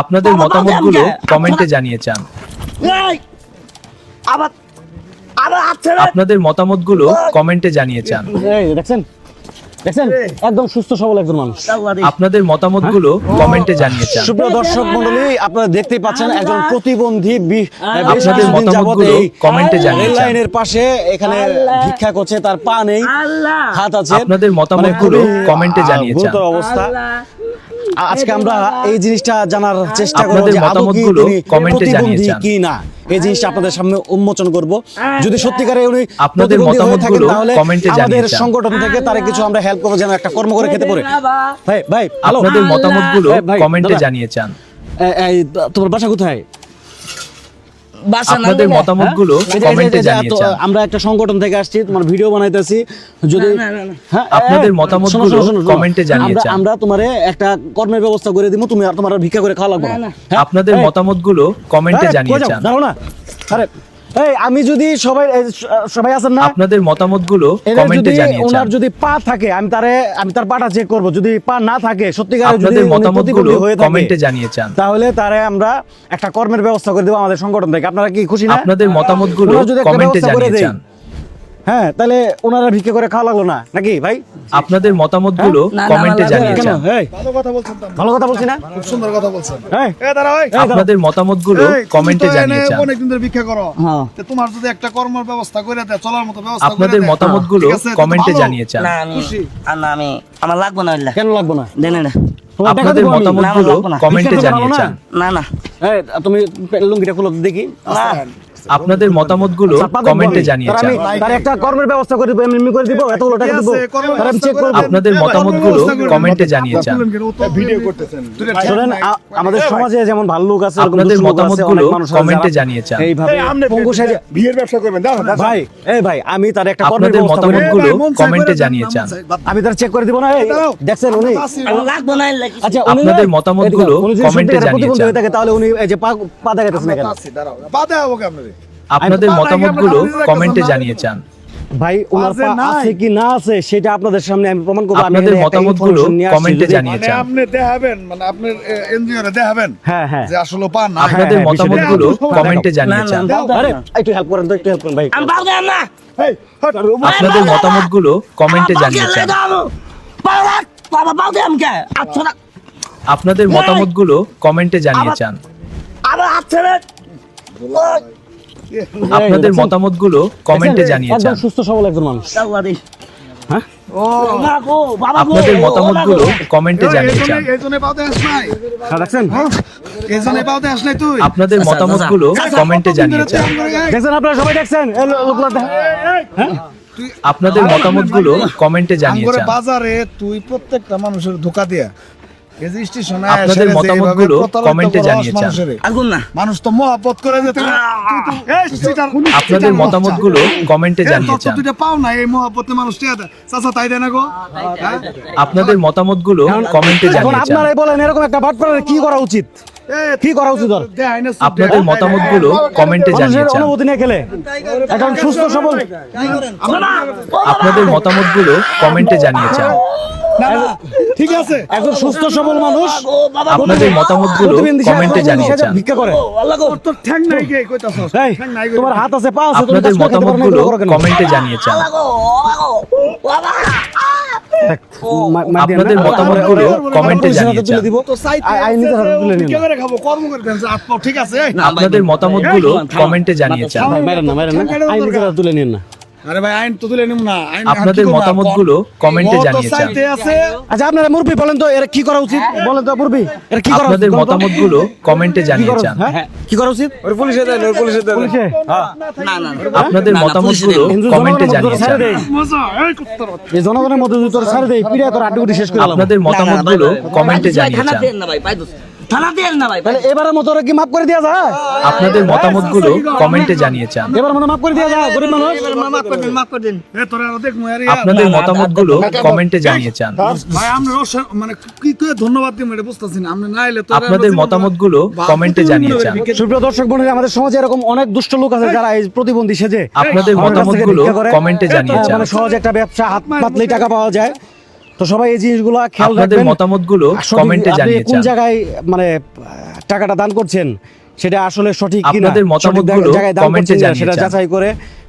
আপনাদের মতামতগুলো কমেন্টে জানিয়ে চান। আপনাদের মতামতগুলো কমেন্টে জানিয়ে চান। দেখছেন? দেখছেন? একদম সুস্থ সবল একজন মানুষ। আপনাদের মতামতগুলো কমেন্টে জানিয়ে চান। সুপ্রিয় দর্শক মন্ডলী আপনারা দেখতেই পাচ্ছেন একজন প্রতিবন্ধী আপনাদের মতামতগুলো কমেন্টে জানিয়ে চান। লাইনের পাশে এখানে ভিক্ষা করছে তার পা নেই হাত আছে। আপনাদের মতামতগুলো মানে কমেন্টে জানিয়ে চান। অবস্থা। আজকে আমরা এই জিনিসটা জানার চেষ্টা করব যে আদৌ কি মতামতগুলো তিনি কমেন্টে জানিয়ে কি না? এই জিনিসটা আপনাদের সামনে উন্মোচন করব। যদি সত্যিকারে উনি আপনাদের মতামতগুলো কমেন্টে জানিয়ে আমাদের সংগঠন থেকে তারে কিছু আমরা হেল্প করব যেন একটা কর্ম করে খেতে পারে। ভাই ভাই আপনাদের মতামতগুলো কমেন্টে জানিয়ে চান এই- তোমার বাসা কোথায়? আপনাদের। মতামতগুলো এই যে- এই যে- কমেন্টে জানিয়েছেন জানিয়ে চান আমরা একটা সংগঠন থেকে আসছি তোমার ভিডিও বানাইতেছি যদি। হ্যাঁ, আপনাদের মতামতগুলো। কমেন্টে জানিয়ে আমরা- চান। আমরা তোমারে একটা কর্মের ব্যবস্থা করে দিব তুমি আর তোমার ভিক্ষা করে খাওয়া লাগবে না। হ্যাঁ? আপনাদের এই, মতামতগুলো কমেন্টে এই, জানিয়ে চান না আরে এই আমি যদি সবাই সবাই আছেন না? আপনাদের মতামতগুলো কমেন্টে জানিয়ে ওনার যদি পা থাকে আমি তারে আমি তার পাটা চেক করব। যদি পা না থাকে সত্যিকার যদি মতামতগুলো কমেন্টে জানিয়ে চান। তাহলে তারে আমরা একটা কর্মের ব্যবস্থা করে দেবো আমাদের সংগঠন থেকে। আপনারা কি খুশি না? আপনাদের মতামতগুলো কমেন্টে জানিয়ে চান। হ্যাঁ তাহলে ওনারা ভিক্ষা করে খাওয়া লাগল না নাকি ভাই? আপনাদের মতামতগুলো না, না, কমেন্টে না, জানিয়ে ভালো কথা বলছেন ভালো কথা বলছি না? খুব সুন্দর কথা বলছেন। আপনাদের মতামতগুলো এই, তুমি কমেন্টে জানিয়ে এনে চান অনেকদিন ধরে ভিক্ষা করো। হ্যাঁ। তোমার যদি একটা কর্মের ব্যবস্থা করে দেয় চলার মতো ব্যবস্থা আপনাদের দেয়, মতামতগুলো ঠিক আছে, তো কমেন্টে। জানিয়ে চান না আমি আর না আমি আমার লাগবে না কেন লাগবো না? দেনে না আপনাদের না, না। কমেন্টে জানিয়ে না? না না। এই, তুমি লুঙ্গিটা খুলো দেখি। না আপনাদের মতামতগুলো দেবো কমেন্টে জানিয়ে তার চান। আমি- তার একটা কর্মের ব্যবস্থা করে দিব এমনি এমনি করে দিব এতগুলো টাকা দিব তার আমি চেক করব আপনাদের কর্মের মতামতগুলো। কমেন্টে জানিয়ে চান। ভিডিও করতেছেন। শোনেন আ- আমাদের সমাজে যেমন ভালো লোক আছে আপনাদের মতামতগুলো কমেন্টে জানিয়ে চান। এইভাবে পঙ্গু সেজে বিয়ের ব্যবসা করবেন দাও ভাই এই ভাই আমি তার একটা কর্মের ব্যবস্থা করে মতামতগুলো মন কমেন্টে জানিয়ে চান। আমি তার চেক করে দিব না এই দেখছেন উনি? লাগবে না আচ্ছা আপনাদের মতামতগুলো কমেন্টে জানিয়ে তাহলে উনি এই যে পা পা দেখাতেছেন কেন আপনাদের? মতামতগুলো কমেন্টে জানিয়ে চান ভাই ওনার আছে পা আছে কি না আছে সেটা আপনাদের সামনে আমি প্রমাণ করব। আপনাদের মতামতগুলো নিয়ে কমেন্টে জানিয়ে মানে চান। আপনি দেখাবেন মানে আপনার এনজিও রে দেখাবেন হ্যাঁ হ্যাঁ। যে আসলে পান না আপনাদের হ্যাঁ, মতামতগুলো কমেন্টে জানিয়ে চান আরে একটু হেল্প করেন তো একটু হেল্প করেন ভাই। আমি বাদ দেন না। আপনাদের মতামতগুলো কমেন্টে জানিয়ে চান বাবা বাদ দেন কে আচ্ছা আপনাদের মতামতগুলো কমেন্টে জানিয়ে চান আবার আচ্ছা রে আপনাদের? মতামতগুলো কমেন্টে? জানিয়ে চান। সুস্থ সবল একজন মানুষ। হ্যাঁ? আপনাদের মতামতগুলো কমেন্টে জানিয়ে নাই। হ্যাঁ, তুই। আপনাদের আচ্ছা, মতামতগুলো আচ্ছা, কমেন্টে জানিয়ে দেখছেন আপনারা সবাই দেখছেন? আপনাদের মতামতগুলো কমেন্টে জানিয়ে বাজারে তুই প্রত্যেকটা মানুষের ধোকা দিয়া আপনাদের মতামতগুলো কমেন্টে জানিয়ে চান। আগুন না। মানুষ তো করে যে আপনাদের মতামতগুলো কমেন্টে জানিয়ে পাও না এই মহাব্বতে মানুষ চাচা তাই গো। হ্যাঁ? আপনাদের মতামতগুলো কমেন্টে জানিয়ে চান। আপনারাই বলেন এরকম একটা কি করা উচিত? কি করা উচিত আপনাদের। মতামতগুলো কমেন্টে জানিয়ে অনুমতি নিয়ে খেলে। এখন সুস্থ সবল। আপনাদের মতামতগুলো কমেন্টে জানিয়ে চান। না, না, ঠিক আছে একজন সুস্থ সবল মানুষ আপনাদের মতামতগুলো কমেন্টে জানিয়ে চান ভিক্ষা করে ও আল্লাহ গো তোর ঠ্যাং নাই গে কইতাছস ঠ্যাং নাই তোমার হাত আছে পা আছে আপনাদের মতামতগুলো? কমেন্টে জানিয়ে আপনাদের। মতামতগুলো কমেন্টে জানিয়ে? আপনাদের মতামতগুলো কমেন্টে জানিয়ে না, মারেন তুলে নিন না। আরে ভাই আইন তো তুলে নিম না আইন আপনাদের মতামতগুলো কমেন্টে জানিয়ে আছে আচ্ছা আপনারা মুরব্বী বলেন তো এরা কি করা উচিত বলেন তো মুরব্বী এরা কি করা আপনাদের? মতামতগুলো কমেন্টে জানিয়ে চান হ্যাঁ? কি করা উচিত পুলিশে দেন পুলিশে দেন পুলিশে না না আপনাদের মতামতগুলো কমেন্টে জনগণের জানিয়ে মধ্যে চান এই জনগণের মধ্যে তোর ছাড়ে দেয় পিড়ে তোর আড্ডি শেষ করে। আপনাদের মতামতগুলো কমেন্টে জানিয়ে চান না ভাই পাইদুস থানা দেন না ভাই তাহলে এবারের মতো কি মাফ করে দেওয়া যায় আপনাদের মতামতগুলো কমেন্টে জানিয়ে চান এবার মতো মাফ করে দেওয়া যায় গরিব মানুষ মাফ করে দিন মাফ করে দিন এ তোরা আরও দেখমু আপনাদের মতামতগুলো কমেন্টে জানিয়ে চান ভাই আমরা মানে কি করে ধন্যবাদ এটা বুঝতাছি না আমরা না এলে তো আপনাদের মতামতগুলো কমেন্টে জানিয়ে চান সুপ্রিয় দর্শক বন্ধুরা আমাদের সমাজে এরকম অনেক দুষ্ট লোক আছে যারা এই প্রতিবন্ধী সেজে আপনাদের মতামতগুলো কমেন্টে জানিয়ে হ্যাঁ, চান মানে সহজে একটা ব্যবসা হাত পাতলেই টাকা পাওয়া যায় তো সবাই এই জিনিসগুলো খেয়াল আপনাদের রাখবেন। মতামতগুলো কমেন্টে জানিয়ে কোন জায়গায় মানে টাকাটা দান করছেন সেটা আসলে সঠিক কিনা আপনাদের মতামতগুলো জায়গায় কমেন্টে জানিয়ে সেটা যাচাই করে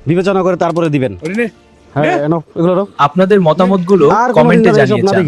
বিবেচনা করে তারপরে দিবেন। হ্যাঁ এগুলো আপনাদের মতামতগুলো কমেন্টে জানিয়ে যান